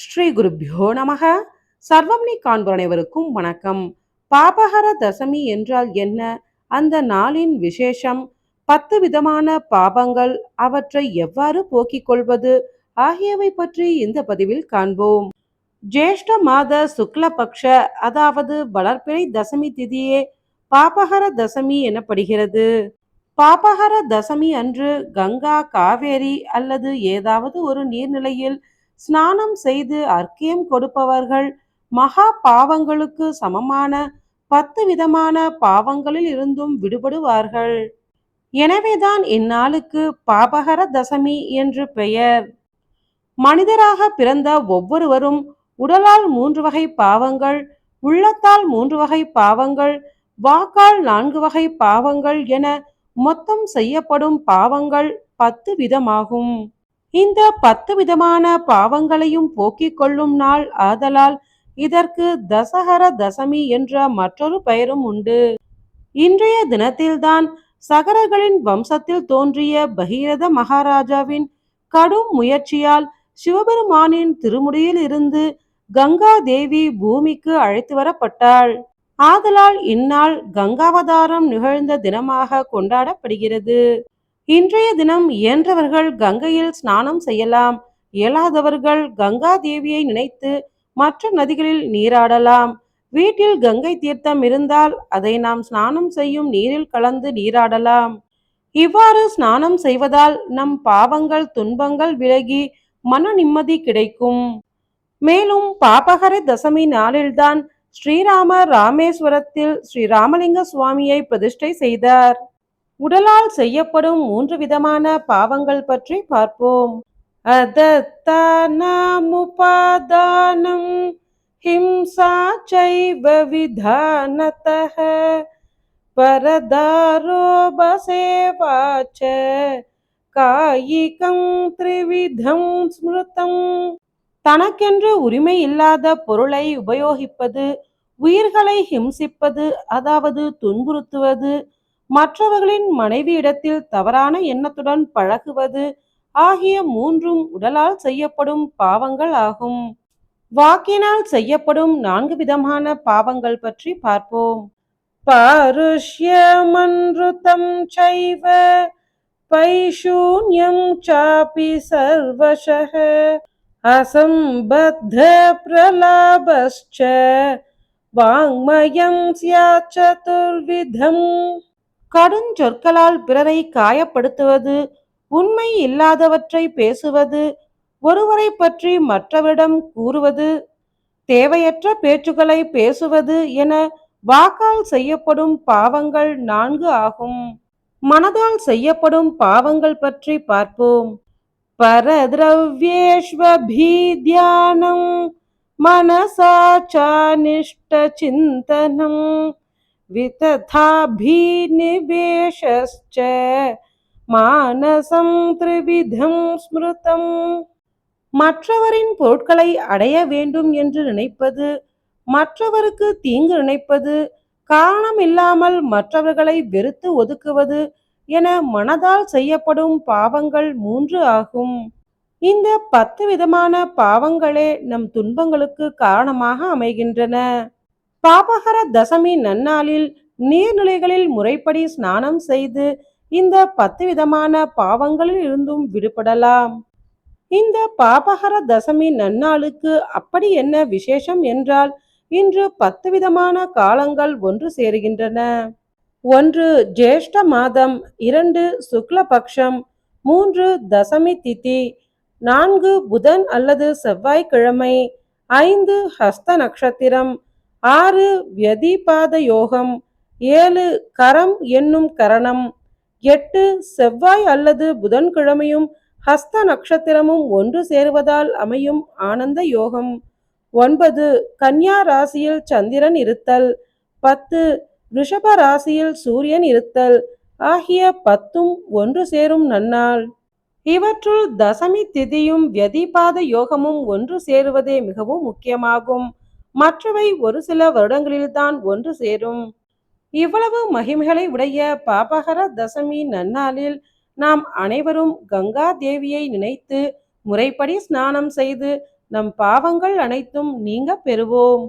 ஸ்ரீ குருப்பியோ நமக. சர்வம்னி காண்பர் அனைவருக்கும் வணக்கம். பாபஹர தசமி என்றால் என்ன? அந்த நாளின் விசேஷம். பத்து விதமான பாபங்கள் அவற்றை எவ்வாறு போக்கிக் கொள்வது? ஆகியவை பற்றி இந்த பதிவில் காண்போம். ஜேஷ்ட மாத சுக்லபக்ஷ அதாவது வளர்ப்பிறை தசமி திதியே பாபஹர தசமி எனப்படுகிறது. பாபஹர தசமி அன்று கங்கா காவேரி அல்லது ஏதாவது ஒரு நீர்நிலையில் ஸ்நானம் செய்து அர்க்கியம் கொடுப்பவர்கள் மகா பாவங்களுக்கு சமமான பத்து விதமான பாவங்களில் இருந்தும் விடுபடுவார்கள். எனவேதான் இந்நாளுக்கு பாபகர தசமி என்று பெயர். மனிதராக பிறந்த ஒவ்வொருவரும் உடலால் மூன்று வகை பாவங்கள் உள்ளத்தால் மூன்று வகை பாவங்கள் வாக்கால் நான்கு வகை பாவங்கள் என மொத்தம் செய்யப்படும் பாவங்கள் பத்து விதமாகும். இந்த பத்து விதமான பாவங்களையும் போக்கிக் கொள்ளும் நாள் ஆதலால் இதற்கு தசஹர தசமி என்ற மற்றொரு பெயரும் உண்டு. இன்றைய தினத்தில்தான் சகரர்களின் வம்சத்தில் தோன்றிய பகீரத மகாராஜாவின் கடும் முயற்சியால் சிவபெருமானின் திருமுடியில் இருந்து கங்கா தேவி பூமிக்கு அழைத்து வரப்பட்டாள். ஆதலால் இந்நாள் கங்காவதாரம் நிகழ்ந்த தினமாக கொண்டாடப்படுகிறது. இன்றைய தினம் இயன்றவர்கள் கங்கையில் ஸ்நானம் செய்யலாம். இயலாதவர்கள் கங்கா தேவியை நினைத்து மற்ற நதிகளில் நீராடலாம். வீட்டில் கங்கை தீர்த்தம் இருந்தால் அதை நாம் ஸ்நானம் செய்யும் நீரில் கலந்து நீராடலாம். இவ்வாறு ஸ்நானம் செய்வதால் நம் பாவங்கள் துன்பங்கள் விலகி மன நிம்மதி கிடைக்கும். மேலும் பாபகர தசமி நாளில்தான் ஸ்ரீராமர் ராமேஸ்வரத்தில் ஸ்ரீ ராமலிங்க சுவாமியை பிரதிஷ்டை செய்தார். உடலால் செய்யப்படும் மூன்று விதமான பாவங்கள் பற்றி பார்ப்போம். அதத்தானமுபாதானம் ஹிம்சா சைவ விதானதः பரதாரோபசேவாச்ச காயிகம் த்ரிவிதம் ஸ்மிருதம். தனக்கென்று உரிமை இல்லாத பொருளை உபயோகிப்பது உயிர்களை ஹிம்சிப்பது அதாவது துன்புறுத்துவது மற்றவர்களின் மனைவியிடத்தில் தவறான எண்ணத்துடன் பழகுவது ஆகிய மூன்றும் உடலால் செய்யப்படும் பாவங்கள் ஆகும். வாக்கினால் செய்யப்படும் நான்கு விதமான பாவங்கள் பற்றி பார்ப்போம். பாருஷ்யமன்ருதம் சைவ பைஷூன்யம் சாபி சர்வசக அசம்பத்த பிரலாபஸ்ச வாங்மயம் சியா சதுர்விதம். கடுஞ்சொற்களால் பிறரை காயப்படுத்துவது உண்மை இல்லாதவற்றை பேசுவது ஒருவரை பற்றி மற்றவரிடம் கூறுவது தேவையற்ற பேச்சுகளை பேசுவது என வாக்கால் செய்யப்படும் பாவங்கள் நான்கு ஆகும். மனதால் செய்யப்படும் பாவங்கள் பற்றி பார்ப்போம். பரதிரவ்யேஷ்வபீத்யானம் மனசாச்சானிஷ்ட சிந்தனம். वितथाभिनिवेशश्च மானசம் திரிவிதம் ஸ்மிருதம் மற்றவரின் பொருட்களை அடைய வேண்டும் என்று நினைப்பது மற்றவருக்கு தீங்கு நினைப்பது காரணம் இல்லாமல் மற்றவர்களை வெறுத்து ஒதுக்குவது என மனதால் செய்யப்படும் பாவங்கள் மூன்று ஆகும் இந்த பத்து விதமான பாவங்களே நம் துன்பங்களுக்கு காரணமாக அமைகின்றன பாபகர தசமி நன்னாளில் நீர்நிலைகளில் முறைப்படி ஸ்நானம் செய்து இந்த பத்து விதமான பாவங்களில் இருந்தும் விடுபடலாம். இந்த பாபகர தசமி நன்னாளுக்கு அப்படி என்ன விசேஷம் என்றால் இன்று பத்து விதமான காலங்கள் ஒன்று சேருகின்றன. ஒன்று ஜேஷ்ட மாதம் இரண்டு சுக்லபக்ஷம் மூன்று தசமி திதி நான்கு புதன் அல்லது செவ்வாய்க்கிழமை ஐந்து ஹஸ்த நட்சத்திரம் ஆறு வியதிபாத யோகம் ஏழு கரம் என்னும் கரணம் எட்டு செவ்வாய் அல்லது புதன்கிழமையும் ஹஸ்த நட்சத்திரமும் ஒன்று சேருவதால் அமையும் ஆனந்த யோகம் ஒன்பது கன்யா ராசியில் சந்திரன் இருத்தல் பத்து ரிஷப ராசியில் சூரியன் இருத்தல் ஆகிய பத்தும் ஒன்று சேரும் நன்னாள். இவற்றுள் தசமி திதியும் வியதிபாத யோகமும் ஒன்று சேருவதே மிகவும் முக்கியமாகும். மற்றவை ஒரு சில வருடங்களில்தான் ஒன்று சேரும். இவ்வளவு மகிமைகளை உடைய பாபகர தசமி நன்னாளில் நாம் அனைவரும் கங்கா தேவியை நினைத்து முறைப்படி ஸ்நானம் செய்து நம் பாவங்கள் அனைத்தும் நீங்க பெறுவோம்.